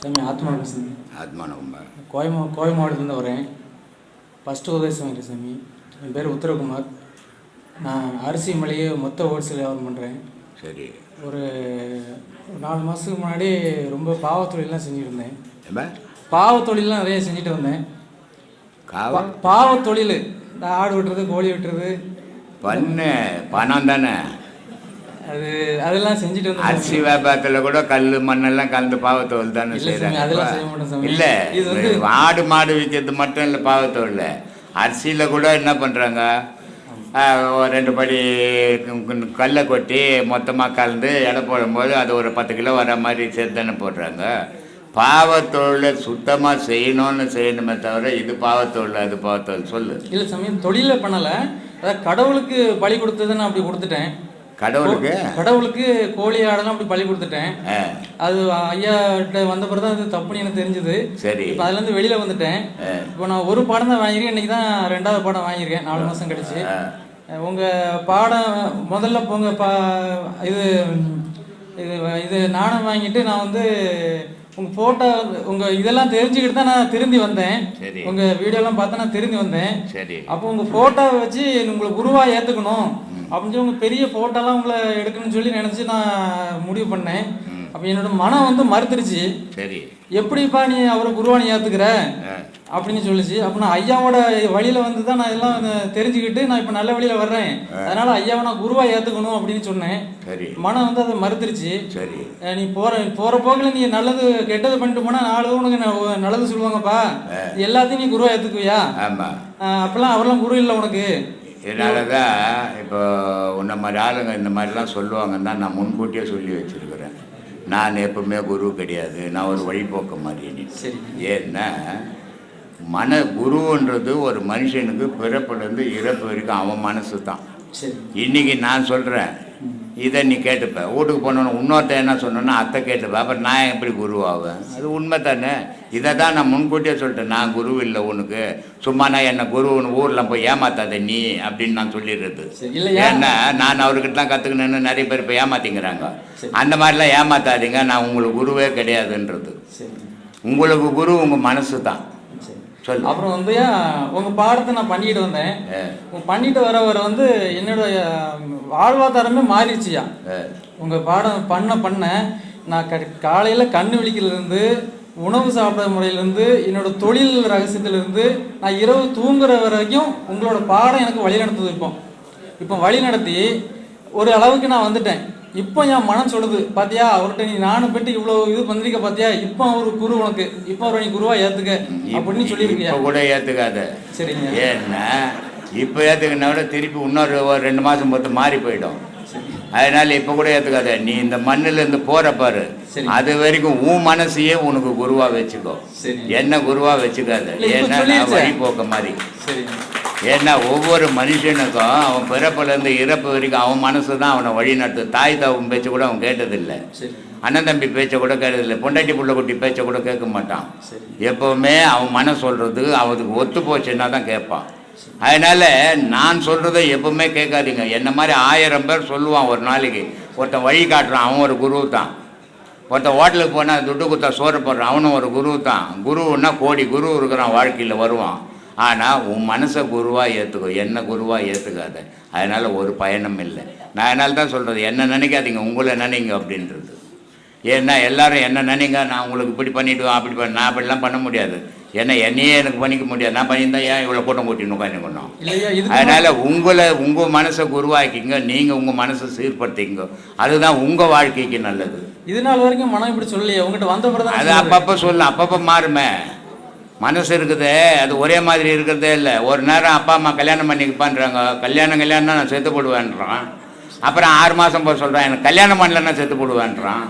சாமி ஆத்மா சாமி? ஆத்மானகும்பா கோவை மா கோவை மாவட்டத்துலேருந்து வரேன். ஃபஸ்ட்டு உதவி வாங்கிட்டேன் சாமி என் பேர் உத்தரகுமார். நான் அரிசி மளிகை மொத்த ஹோல்சேல் வியாபாரம் பண்ணுறேன் சரி. ஒரு நாலு மாதத்துக்கு முன்னாடி ரொம்ப பாவத் தொழிலெலாம் செஞ்சுட்டு இருந்தேன் ஏம்பா பாவத் தொழிலெலாம் நிறைய செஞ்சுட்டு வந்தேன். காவ? பா- பாவத் தொழில். இந்த ஆடு வெட்டுறது கோழி வெட்டுறது. பண்ணு. பணம் தானே. அது அதெல்லாம் செஞ்சுட்டு வந்தேன் அரிசி வியாபாரத்தில் கூட கல் மண்ணெல்லாம் கலந்து பாவத்தோல் தானே சாமி, அதெல்லாம் செய்ய மாட்டோம். செய்கிறாங்க இல்லை இது வந்து- ஆடு மாடு விற்கிறது மட்டும் இல்லை பாவத்தோல் அரிசியில் கூட என்ன பண்ணுறாங்க ரெண்டு படி கல்லை கொட்டி மொத்தமாக கலந்து எடை போடும்போது அது ஒரு பத்து கிலோ வர மாதிரி சேர்த்து தானே போடுறாங்க. பாவத்தொழிலை சுத்தமாக செய்யணும்னு செய்யணுமே தவிர இது பாவத்தொழில் அது பாவத்தொழில் சொல்லு. இல்லை சாமி தொழிலை பண்ணலை. அதாவது கடவுளுக்கு பலி கொடுத்ததை நான் அப்படி கொடுத்துட்டேன். கடவுளுக்கு? கடவுளுக்கு கோழி ஆடெல்லாம் அப்படி பலி கொடுத்துட்டேன். அது ஐயா கிட்ட வந்த பிறகு தான் அது தப்புன்னு எனக்கு தெரிஞ்சது. சரி. இப்போ அதுலேருந்து வெளியில் வந்துட்டேன். இப்போ நான் ஒரு பாடம் தான் வாங்கியிருக்கேன். இன்னைக்கு தான் ரெண்டாவது பாடம் வாங்கியிருக்கேன். நாலு மாதம் கழிச்சு. உங்கள் பாடம் முதல்ல உங்க பா இது இது இது நாணம் வாங்கிட்டு நான் வந்து உங்கள் ஃபோட்டோ உங்கள் இதெல்லாம் தெரிஞ்சுக்கிட்டு தான் நான் திரும்பி வந்தேன். சரி. உங்கள் வீடியோலாம் பார்த்து நான் திரும்பி வந்தேன். சரி. அப்போ உங்கள் ஃபோட்டோவை வச்சு உங்களை குருவாக ஏற்றுக்கணும் அப்படின்னு சொல்லி உங்கள் பெரிய ஃபோட்டோலாம் உங்களை எடுக்கணும்னு சொல்லி நினச்சி நான் முடிவு பண்ணேன். அப்போ என்னோட மனம் வந்து மறுத்துருச்சு. சரி. எப்படிப்பா நீ அவரை குருவா நீ ஏற்றுக்கிற அப்படின்னு சொல்லிச்சு. அப்போ நான் ஐயாவோட வழியில் வந்து தான் நான் எல்லாம் தெரிஞ்சுக்கிட்டு நான் இப்போ நல்ல வழியில் வர்றேன். அதனால் ஐயாவை நான் குருவா ஏற்றுக்கணும் அப்படின்னு சொன்னேன். சரி. மனம் வந்து அதை மறுத்துருச்சு. சரி. நீ போற போற போக்கில் நீ நல்லது கெட்டது பண்ணிட்டு போனா நாலு உனக்கு நல்லது சொல்லுவாங்கப்பா. எல்லாத்தையும் நீ குருவா ஏத்துக்குவியா? ஆமாம் அஹ் அப்பெல்லாம் அவரெல்லாம் குரு இல்லை உனக்கு. இதனால தான் இப்போ உன்ன மாதிரி ஆளுங்க இந்த மாதிரிலாம் சொல்லுவாங்கன்னு நான் முன்கூட்டியே சொல்லி வச்சுருக்கிறேன். நான் எப்பவுமே குரு கிடையாது. நான் ஒரு வழிபோக்க மாதிரி ஏன்னா மன குருன்றது ஒரு மனுஷனுக்கு பிறப்புலேருந்து இறப்பு வரைக்கும் அவன் மனசு தான். சரி. இன்னைக்கு நான் சொல்கிறேன் இதை நீ கேட்டுப்ப. வீட்டுக்கு போனோன்னு இன்னொருத்தன் என்ன சொன்னோன்னா அத்தை கேட்டுப்ப. அப்புறம் நான் எப்படி குருவாவேன் அது உண்மை தானே இதை தான் நான் முன்கூட்டியே சொல்லிட்டேன். நான் குரு இல்லை உனக்கு. சும்மா நான் என்ன குருன்னு ஊரில் போய் ஏமாத்தாத நீ அப்படின்னு நான் சொல்லிடுறது. ஏன்னா நான் அவர்கிட்டலாம் கற்றுக்கணுன்னு நிறைய பேர் இப்போ ஏமாத்திங்கிறாங்க. அந்த மாதிரிலாம் ஏமாத்தாதீங்க. நான் உங்களுக்கு குருவே கிடையாதுன்றது. உங்களுக்கு குரு உங்கள் மனசு தான். சொல்லு. அப்புறம் வந்து உங்க பாடத்தை நான் பண்ணிட்டு வந்தேன். பண்ணிட்டு வர வர வந்து என்னோட வாழ்வாதாரமே மாறிடுச்சுயா? ஆ, உங்க பாடம் பண்ண பண்ண நான் க காலையில கண்ணு விழிக்கிறதுலேருந்து உணவு சாப்பிட்ற முறையிலேருந்து என்னோட தொழில் ரகசியத்திலிருந்து நான் இரவு தூங்குற வரைக்கும் உங்களோட பாடம் எனக்கு வழி நடத்துது இப்போ. இப்போ வழி நடத்தி ஒரு அளவுக்கு நான் வந்துட்டேன். இப்போ என் மனம் சொல்லுது பாத்தியா அவர்கிட்ட நீ நானும் பெட்டு இவ்வளோ இது பண்ணிருக்க பாத்தியா? இப்போ அவர் குரு உனக்கு இப்போ அவரை நீ குருவா ஏத்துக்க அப்படின்னு சொல்லியிருக்கியா? கூட ஏற்றுக்காத சரிங்க. ஏன்னா இப்போ ஏற்றுக்கினா விட திருப்பி இன்னொரு ரெண்டு மாதம் பொறுத்து மாறி போயிடும். அதனால இப்போ கூட ஏற்றுக்காத நீ இந்த மண்ணுல இருந்து போற பாரு. அது வரைக்கும் உன் மனசையே உனக்கு குருவா வச்சுக்கோ. என்ன குருவா வச்சுக்காத. ஏன்னா நான் சொல்லிருச்சே. வழிபோக்க மாதிரி. ஏன்னா ஒவ்வொரு மனுஷனுக்கும் அவன் பிறப்புல இருந்து இறப்பு வரைக்கும் அவன் மனசு தான் அவனை வழி நடத்து தாய் தாவும் பேச்சு கூட அவன் கேட்டதில்லை. அண்ணன் தம்பி பேச்சை கூட கேட்டதில்லை. பொண்டாட்டி புள்ள குட்டி பேச்சை கூட கேட்க மாட்டான். எப்பவுமே அவன் மனம் சொல்றது அவனுக்கு ஒத்து போச்சுன்னா தான் கேட்பான். அதனால நான் சொல்கிறத எப்பவுமே கேட்காதீங்க. என்ன மாதிரி ஆயிரம் பேர் சொல்லுவான் ஒரு நாளைக்கு. ஒருத்தன் வழி காட்டுறான் அவன் ஒரு குரு தான். ஒருத்தன் ஹோட்டலுக்கு போனால் துட்டு குத்தா சோறு போடுறான் அவனும் ஒரு குரு தான். குருன்னா கோடி குரு இருக்கிறான் வாழ்க்கையில் வருவான். ஆனால் உன் மனசை குருவாக ஏற்றுக்கோ என்ன குருவாக ஏற்றுக்காத அதனால் ஒரு பயணம் இல்லை. நான் அதனால தான் சொல்கிறது என்ன நினைக்காதீங்க உங்களை நினைங்க அப்படின்றது. ஏன்னா எல்லாரும் என்ன நினைங்க நான் உங்களுக்கு இப்படி பண்ணிவிடுவேன் அப்படி பண்ண நான் அப்படிலாம் பண்ண முடியாது. ஏன்னா என்னையே எனக்கு பண்ணிக்க முடியாது. நான் பண்ணியிருந்தா ஏன் இவ்வளோ கூட்டம் கூட்டின்னு உட்காந்துக்கணும் அதனால் உங்களை உங்கள் மனசை குருவாக்கிங்க நீங்கள் உங்கள் மனசை சீர்படுத்திங்க அதுதான் உங்கள் வாழ்க்கைக்கு நல்லது. இது நாள் வரைக்கும் மனம் இப்படி சொல்லலையே உங்ககிட்ட வந்த பிறகு அது அப்பப்போ சொல்லலாம் அப்பப்போ மாறுமே. மனசு இருக்குதே அது ஒரே மாதிரி இருக்கிறதே இல்லை. ஒரு நேரம் அப்பா அம்மா கல்யாணம் பண்ணிக்கப்பான்றாங்க கல்யாணம் கல்யாணம் நான் செத்து போடுவேன்றான். அப்புறம் ஆறு மாதம் போக சொல்கிறான் எனக்கு கல்யாணம் பண்ணலன்னா செத்து போடுவேன்றான்.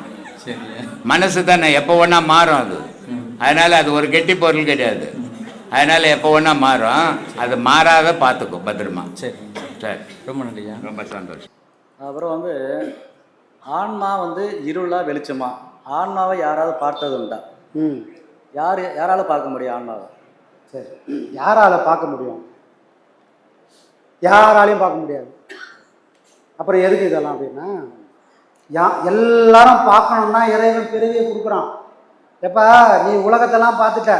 மனசு தானே எப்போ ஒன்றா மாறும் அது. அதனால் அது ஒரு கெட்டி பொருள் கிடையாது. அதனால் எப்போ ஒன்றா மாறும். அது மாறாத பார்த்துக்கோ பத்திரமா. சரி சரி. ரொம்ப நன்றியா ரொம்ப சந்தோஷம். அப்புறம் வந்து ஆன்மா வந்து இருளா வெளிச்சமா? ஆன்மாவை யாராவது பார்த்தது உண்டா? ம். யார் யாரால பார்க்க முடியும் ஆன்மாவை? சரி. யாரால பார்க்க முடியும்? யாராலையும் பார்க்க முடியாது. அப்புறம் எதுக்கு இதெல்லாம் அப்படின்னா யா எல்லாரும் பார்க்கணும்னா இறைவன் பிறவியை கொடுக்குறான். எப்பா நீ உலகத்தெல்லாம் பார்த்துட்ட.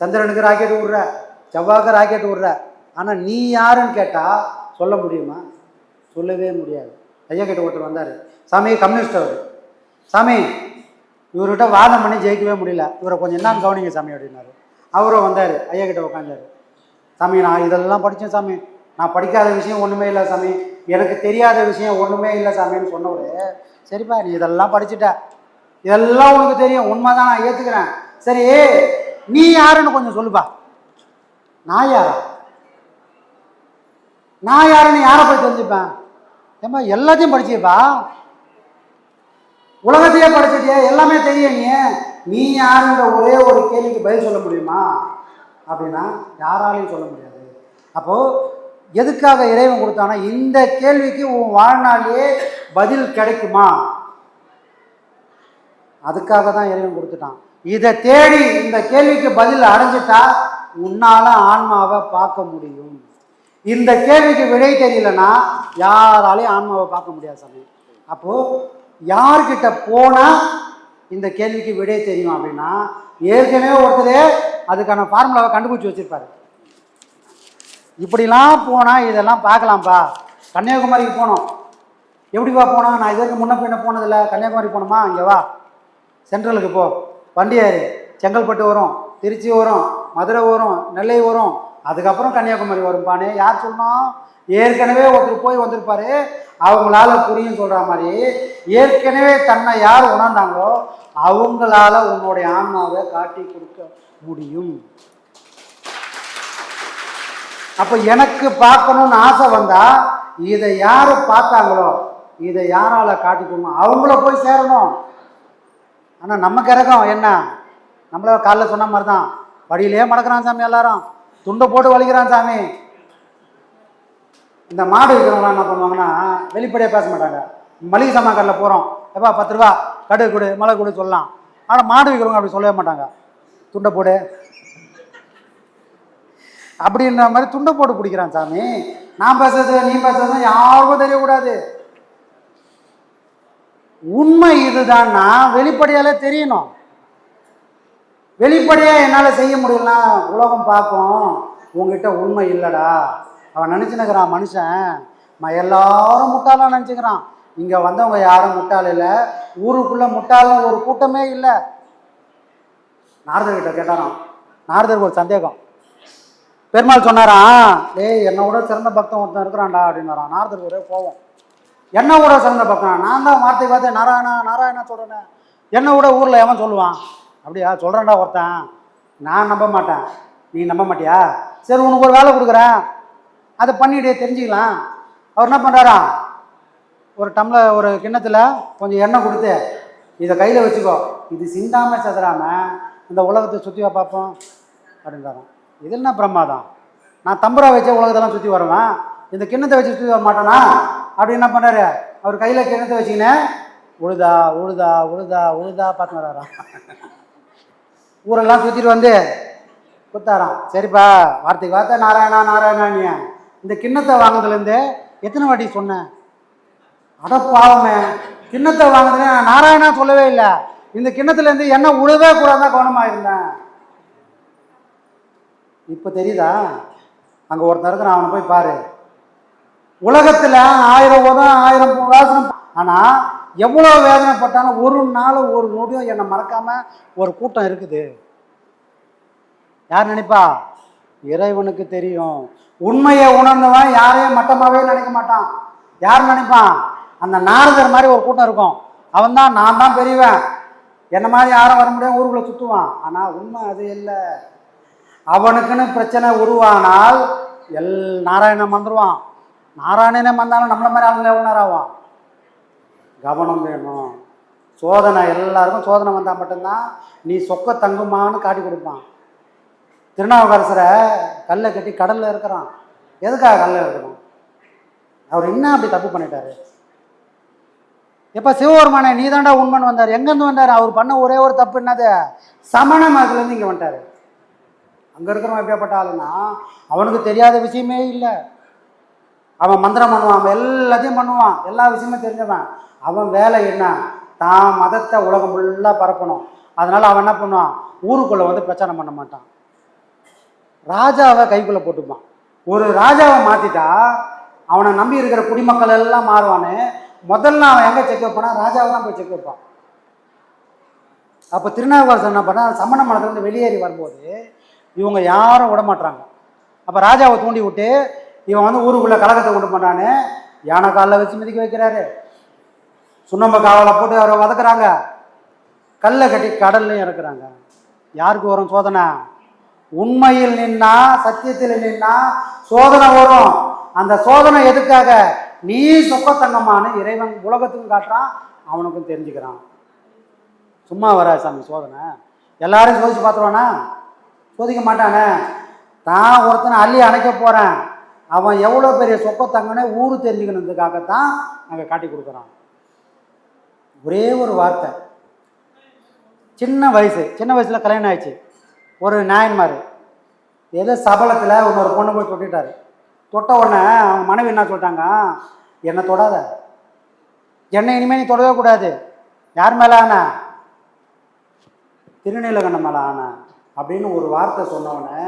சந்திரனுக்கு ராக்கெட் விடுற செவ்வாய்க்கு ராக்கெட் விடுற ஆனால் நீ யாருன்னு கேட்டால் சொல்ல முடியுமா? சொல்லவே முடியாது. ஐயா கிட்ட ஒருத்தர் வந்தார். சாமி கம்யூனிஸ்ட் அவர். சாமி இவர்கிட்ட வாதம் பண்ணி ஜெயிக்கவே முடியல. இவரை கொஞ்சம் என்னன்னு கவனிங்க சாமி அப்படின்னாரு. அவரும் வந்தார். ஐயா கிட்ட உட்காந்தாரு சாமி நான் இதெல்லாம் படித்தேன் சாமி. நான் படிக்காத விஷயம் ஒன்றுமே இல்லை சாமி. எனக்கு தெரியாத விஷயம் ஒன்றுமே இல்லை சாமின்னு சொன்னவர். சரிப்பா நீ இதெல்லாம் படிச்சுட்ட. இதெல்லாம் உனக்கு தெரியும். உண்மைதான் நான் ஏற்றுக்கிறேன் சரி நீ யாருன்னு கொஞ்சம் சொல்லுப்பா. நான் யாரா? நான் யாருன்னு யாரை போய் தெரிஞ்சுப்பேன்? ஏமா எல்லாத்தையும் படிச்சியப்பா உலகத்தையே படிச்சிட்டியே எல்லாமே தெரியும் நீ. நீ யாருன்ற ஒரே ஒரு கேள்விக்கு பதில் சொல்ல முடியுமா? அப்படின்னா யாராலையும் சொல்ல முடியாது. அப்போது எதுக்காக இறைவன் கொடுத்தானா இந்த கேள்விக்கு உன் வாழ்நாளிலே பதில் கிடைக்குமா? அதுக்காக தான் இறைவன் கொடுத்துட்டான். இதை தேடி இந்த கேள்விக்கு பதில் அடைஞ்சிட்டா உன்னால ஆன்மாவை பார்க்க முடியும். இந்த கேள்விக்கு விடை தெரியலன்னா யாராலையும் ஆன்மாவை பார்க்க முடியாது சாமி. அப்போ யார்கிட்ட போனா இந்த கேள்விக்கு விடை தெரியும் அப்படின்னா ஏற்கனவே ஒருத்தர் அதுக்கான ஃபார்முலாவை கண்டுபிடிச்சி வச்சிருப்பாரு. இப்படிலாம் போனால் இதெல்லாம் பார்க்கலாம்ப்பா. கன்னியாகுமரிக்கு போனோம். எப்படிப்பா போனோம்? நான் இதற்கு முன்ன பின்ன போனதில்ல. கன்னியாகுமரி போகணுமா? இங்கே வா. சென்ட்ரலுக்கு போ. வண்டி செங்கல்பட்டு வரும். திருச்சி வரும். மதுரை வரும். நெல்லை வரும். அதுக்கப்புறம் கன்னியாகுமரி வரும்பானே. யார் சொன்னோம் ஏற்கனவே ஒருத்தர் போய் வந்திருப்பாரு. அவங்களால புரியும் சொல்கிற மாதிரி ஏற்கனவே தன்னை யார் உணர்ந்தாங்களோ அவங்களால உன்னுடைய ஆன்மாவை காட்டி கொடுக்க முடியும். அப்போ எனக்கு பார்க்கணும்னு ஆசை வந்தா இதை யார் பார்த்தாங்களோ இதை யாரால காட்டிக்கணும் அவங்கள போய் சேரணும். ஆனால் நம்ம கிரகம் என்ன? நம்மள காலைல சொன்ன மாதிரி தான் படியிலே மடக்கிறான் சாமி எல்லாரும். துண்டை போட்டு வலிக்கிறான் சாமி. இந்த மாடு இருக்கிறவங்களாம் என்ன பண்ணுவாங்கன்னா வெளிப்படையாக பேச மாட்டாங்க. மளிகை சாமான் கடையில் போகிறோம் எப்பா பத்து ரூபா? கடு கொடு மலை கொடு சொல்லலாம். ஆனால் மாடு விற்கிறவங்க அப்படி சொல்லவே மாட்டாங்க. துண்டை போடு. அப்படின்ற மாதிரி துண்டை போட்டு பிடிக்கிறான் சாமி. நான் பேசுறது நீ பேசுறது யாருக்கும் தெரியக்கூடாது. உண்மை இதுதான்னா வெளிப்படையாலே தெரியணும். வெளிப்படையா என்னால் செய்ய முடியலனா உலகம் பார்க்கும். உங்ககிட்ட உண்மை இல்லைடா. அவன் நினச்சினுக்கிறான் மனுஷன் எல்லாரும் முட்டாளாக நினச்சிக்கிறான். இங்கே வந்தவங்க யாரும் முட்டாள் இல்லை. ஊருக்குள்ளே முட்டாளும் ஒரு கூட்டமே இல்லை. நாரதர்கிட்ட கேட்டாராம். நாரதருக்கு ஒரு சந்தேகம். பெருமாள் சொன்னாரா டேய் என்னை விட சிறந்த பக்தன் ஒருத்தன் இருக்கிறான்டா அப்படின்னாராம் நாரதருக்கு ஒரே கோவம் என்னை விட சிறந்த பக்தன்? நான் தான் வார்த்தை பார்த்து நாராயணா நாராயணா சொல்கிறேன்னு என்னை விட ஊரில் எவன் சொல்லுவான்? அப்படியா? சொல்கிறேன்டா ஒருத்தன். நான் நம்ப மாட்டேன். நீ நம்ப மாட்டியா? சரி உனக்கு ஒரு வேலை கொடுக்குறேன். அதை பண்ணிட்டு தெரிஞ்சுக்கலாம். அவர் என்ன பண்ணுறாரா ஒரு டம்ளர் ஒரு கிண்ணத்தில் கொஞ்சம் எண்ணெய் கொடுத்து இதை கையில் வச்சுக்கோ. இது சிந்தாமல் சதுராமல் இந்த உலகத்தை சுற்றி பார்ப்போம். அப்படின்றாரான் இது என்ன பிரமாதம்? நான் தம்புரா வச்சே உலகத்தெல்லாம் சுற்றி வருவேன். இந்த கிண்ணத்தை வச்சு சுற்றி வர மாட்டேனா? அப்படி என்ன பண்ணாரு அவர் கையில் கிண்ணத்தை வச்சுக்கின்னு உழுதா உழுதா உழுதா உழுதா பார்த்து வராராம் ஊரெல்லாம் சுற்றிட்டு வந்து குத்தாராம். சரிப்பா வார்த்தைக்கு வார்த்தை நாராயணா நாராயணானிய இந்த கிண்ணத்தை வாங்கினதுலேருந்து எத்தனை வாட்டி சொன்னேன்? அட பாவமே. கிண்ணத்தை வாங்கினதுல நான் நாராயணா சொல்லவே இல்லை. இந்த கிண்ணத்துலேருந்து என்ன உழுவே கூடாதான் கவனமாக இருந்தேன். இப்போ தெரியுதா? அங்கே ஒருத்தன் இருக்கிறான் அவனை போய் பாரு. உலகத்தில் ஆயிரம் உதம் ஆயிரம் வாசனம். ஆனால் எவ்வளோ வேதனைப்பட்டாலும் ஒரு நாள் ஒரு நொடியும் என்னை மறக்காமல் ஒரு கூட்டம் இருக்குது. யார் நினைப்பா? இறைவனுக்கு தெரியும். உண்மையை உணர்ந்தவன் யாரையும் மட்டமாகவே நினைக்க மாட்டான். யார் நினைப்பான்? அந்த நாரதர் மாதிரி ஒரு கூட்டம் இருக்கும். அவன் தான் நான் தான் பெரியவன். என்ன மாதிரி யாரும் வர முடியாது ஊருக்குள்ளே சுற்றுவான் ஆனால் உண்மை அது இல்லை. அவனுக்குன்னு பிரச்சனை உருவானால் எல் நாராயணன் வந்துடுவான் நாராயணனே வந்தாலும் நம்மள மாதிரி ஆளுங்க எவ்வளோ நேரம் கவனம் வேணும். சோதனை எல்லாருக்கும் சோதனை வந்தால் மட்டும்தான் நீ சொக்க தங்குமான்னு காட்டி கொடுப்பான். திருநாவுக்கரசரை கல்லை கட்டி கடலில் இருக்கிறான் எதுக்காக கல்லில் இருக்கணும் அவர் என்ன அப்படி தப்பு பண்ணிட்டாரு? எப்போ சிவபெருமானே நீ தாண்டா உண்மன் வந்தார்? எங்கேருந்து வந்தார்? அவர் பண்ண ஒரே ஒரு தப்பு என்னது? சமண மதத்துலேருந்து இங்கே வந்துட்டார். அங்கே இருக்கிறவன் எப்படியாப்பட்ட ஆளுன்னா அவனுக்கு தெரியாத விஷயமே இல்லை. அவன் மந்திரம் பண்ணுவான் அவன் எல்லாத்தையும் பண்ணுவான் எல்லா விஷயமும் தெரிஞ்சவன். அவன் வேலை என்ன? தான் மதத்தை உலகம் ஃபுல்லாக பரப்பணும். அதனால் அவன் என்ன பண்ணுவான்? ஊருக்குள்ளே வந்து பிரச்சாரம் பண்ண மாட்டான். ராஜாவை கைக்குள்ளே போட்டுப்பான். ஒரு ராஜாவை மாற்றிட்டா அவனை நம்பி இருக்கிற குடிமக்கள் எல்லாம் மாறுவானு. முதல்ல அவன் எங்கே செக் வைப்பானா ராஜாவை தான் போய் செக் வைப்பான் அப்போ திருநாவுக்கரசர் என்ன பண்ணா சமண மடத்துலேருந்து வெளியேறி வரும்போது இவங்க யாரும் விட மாட்றாங்க அப்போ ராஜாவை தூண்டி விட்டு இவன் வந்து ஊருக்குள்ளே கலகத்தை கொண்டு பண்ணான்னு யானை காலில் வச்சு மிதிக்க வைக்கிறாரு. சுண்ணம்ப காவலை போட்டு அவரை வதக்குறாங்க. கல்லை கட்டி கடல்லையும் இறக்குறாங்க. யாருக்கு வரும் சோதனை? உண்மையில் நின்னா சத்தியத்தில் நின்னா சோதனை வரும். அந்த சோதனை எதுக்காக? நீ சுக்கத்தங்கமான இறைவன் உலகத்துக்கும் காட்டுறான் அவனுக்கும் தெரிஞ்சுக்கிறான். சும்மா வரா சாமி சோதனை. எல்லாரும் சோதிச்சு பார்த்துருவானா? சோதிக்க மாட்டானே. தான் ஒருத்தனை அள்ளி அணைக்க போகிறேன் அவன் எவ்வளோ பெரிய சொப்பத்தங்கனே ஊர் தெரிஞ்சுக்கணுன்றதுக்காகத்தான் நாங்கள் காட்டி கொடுக்குறோம் ஒரே ஒரு வார்த்தை. சின்ன வயசு சின்ன வயசில் கல்யாணம் ஆயிடுச்சு. ஒரு நாயன்மார். ஏதோ சபலத்தில் இன்னொரு பொண்ணு போய் தொட்டிட்டாரு. தொட்ட உடனே அவங்க மனைவி என்ன சொல்லிட்டாங்க? என்னை தொடாத. என்னை இனிமேல் நீ தொடவே கூடாது. யார் மேலே ஆன திருநீலகண்டம் மேலே ஆனா அப்படின்னு ஒரு வார்த்தை சொன்னவொடனே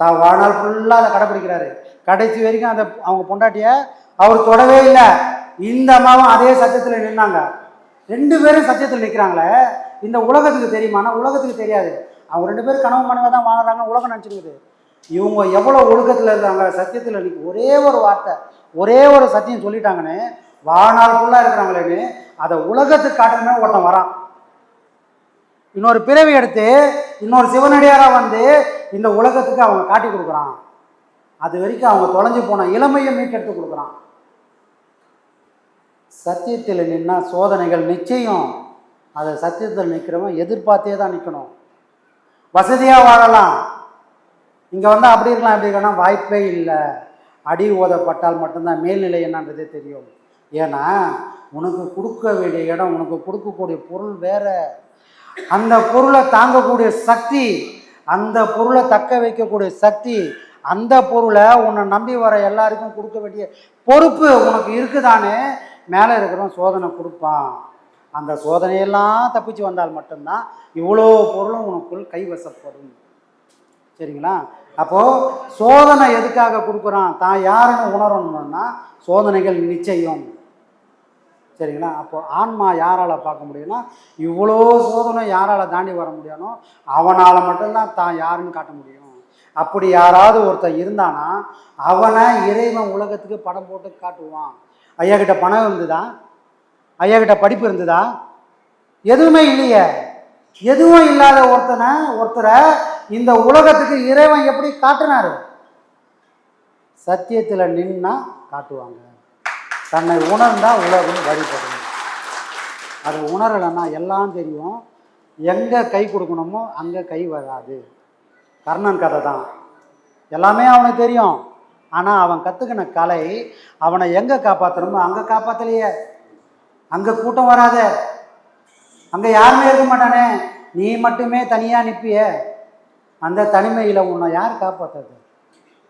தான் வாழ்நாள் ஃபுல்லாக அதை கடைப்பிடிக்கிறாரு. கடைசி வரைக்கும் அந்த அவங்க பொண்டாட்டிய அவர் தொடவே இல்லை. இந்த அம்மாவும் அதே சத்தியத்தில் நின்னாங்க. ரெண்டு பேரும் சத்தியத்தில் நிற்கிறாங்களே இந்த உலகத்துக்கு தெரியுமானா உலகத்துக்கு தெரியாது. அவங்க ரெண்டு பேரும் கனவு மனைவி தான் வாழ்றாங்க உலகம் நினச்சிருக்குது. இவங்க எவ்வளோ ஒழுக்கத்தில் இருந்தாங்க சத்தியத்தில் நிற்க ஒரே ஒரு வார்த்தை ஒரே ஒரு சத்தியம் சொல்லிட்டாங்கன்னு வாழ்நாள் ஃபுல்லாக இருக்கிறாங்களேன்னு அதை உலகத்துக்கு காட்டணுமே ஒருத்தன் வரான். இன்னொரு பிறவி எடுத்து இன்னொரு சிவனடியாராக வந்து இந்த உலகத்துக்கு அவங்க காட்டி கொடுக்குறான். அது வரைக்கும் அவங்க தொலைஞ்சு போன இளமையை மீட்டெடுத்து கொடுக்குறான். சத்தியத்தில் நின்னா சோதனைகள் நிச்சயம். அதை சத்தியத்தில் நிற்கிறவன் எதிர்பார்த்தே தான் நிற்கணும் வசதியாக வாழலாம். இங்கே வந்தால் அப்படி இருக்கலாம் எப்படி இருக்கலாம். வாய்ப்பே இல்லை. அடி ஓதப்பட்டால் மட்டும்தான் மேல்நிலை என்னன்றதே தெரியும். ஏன்னா உனக்கு கொடுக்க வேண்டிய இடம் உனக்கு கொடுக்கக்கூடிய பொருள் வேற. அந்த பொருளை தாங்கக்கூடிய சக்தி அந்த பொருளை தக்க வைக்கக்கூடிய சக்தி அந்த பொருளை உன்னை நம்பி வர எல்லாருக்கும் கொடுக்க வேண்டிய பொறுப்பு உனக்கு இருக்குதானே? மேலே இருக்கிறவன் சோதனை கொடுப்பான். அந்த சோதனையெல்லாம் தப்பிச்சு வந்தால் மட்டும்தான் இவ்வளோ பொருளும் உனக்குள் கைவசப்படும். சரிங்களா? அப்போது சோதனை எதுக்காக கொடுக்குறான்? தான் யாருன்னு உணரணும்னா சோதனைகள் நிச்சயம். சரிங்களா? அப்போ ஆன்மா யாரால் பார்க்க முடியும்னா இவ்வளோ சோதனை யாரால் தாண்டி வர முடியும்னோ அவனால் மட்டும்தான் தான் யாருன்னு காட்ட முடியும். அப்படி யாராவது ஒருத்தன் இருந்தானா அவனை இறைவன் உலகத்துக்கு படம் போட்டு காட்டுவான். ஐயா கிட்ட பணம் இருந்ததா? ஐயா கிட்ட படிப்பு இருந்ததா? எதுவுமே இல்லையே. எதுவும் இல்லாத ஒருத்தனை ஒருத்தரை இந்த உலகத்துக்கு இறைவன் எப்படி காட்டினாரு? சத்தியத்தில் நின்னா காட்டுவாங்க. தன்னை உணர்ந்தால் உலகம் வழிபடும். அது உணரலைன்னா எல்லாம் தெரியும். எங்கே கை கொடுக்கணுமோ அங்கே கை வராது. கர்ணன் கதை தான். எல்லாமே அவனுக்கு தெரியும். ஆனால் அவன் கற்றுக்கின கலை அவனை எங்கே காப்பாற்றணுமோ அங்கே காப்பாற்றலையே அங்கே கூட்டம் வராத. அங்கே யாருமே இருக்க மாட்டானே. நீ மட்டுமே தனியாக நிற்பிய அந்த தனிமையில் உன்னை யார் காப்பாற்றுறது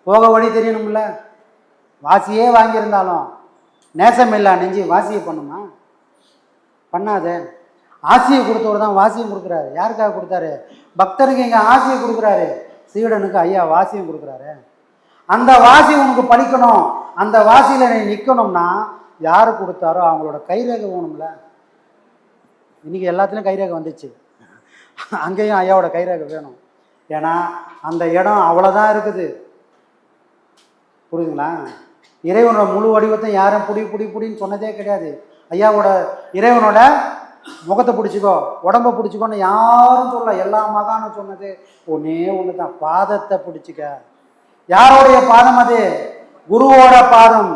போக வழி தெரியணும்ல. வாசியே வாங்கியிருந்தாலும். நேசமில்லா நெஞ்சு வாசியை பண்ணுமா? பண்ணாத. ஆசையை கொடுத்தவர் தான் வாசியம் கொடுக்குறாரு. யாருக்காக கொடுத்தாரு? பக்தருக்கு இங்கே ஆசையை கொடுக்குறாரு. சீடனுக்கு ஐயா வாசியம் கொடுக்குறாரு. அந்த வாசி உனக்கு படிக்கணும். அந்த வாசியில் நீ நிற்கணும்னா யார் கொடுத்தாரோ அவங்களோட கைரேகை வேணும்ல. இன்றைக்கி எல்லாத்துலேயும் கைரேகை வந்துச்சு. அங்கேயும் ஐயாவோட கைரேகை வேணும். ஏன்னா அந்த இடம் அவ்வளோதான் இருக்குது. புரியுதுங்களா? இறைவனோட முழு வடிவத்தை யாரும் புடி புடி புடின்னு சொன்னதே கிடையாது. ஐயாவோட இறைவனோட முகத்தை பிடிச்சிக்கோ உடம்ப பிடிச்சிக்கோன்னு யாரும் சொல்ல எல்லா மகானும் சொன்னது ஒன்னே ஒன்று தான் பாதத்தை பிடிச்சிக்க. யாருடைய பாதம் அது? குருவோட பாதம்.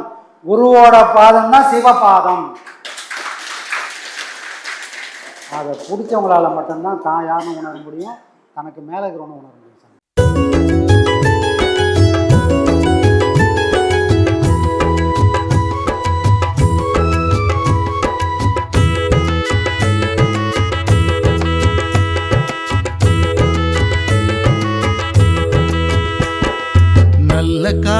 குருவோட பாதம்னா சிவபாதம். அதை பிடிச்சவங்களால மட்டும்தான் தான் யாருன்னு உணர முடியும். தனக்கு மேலே இருக்கிறவனு உணர முடியும்.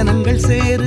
ஜனங்கள் சேருது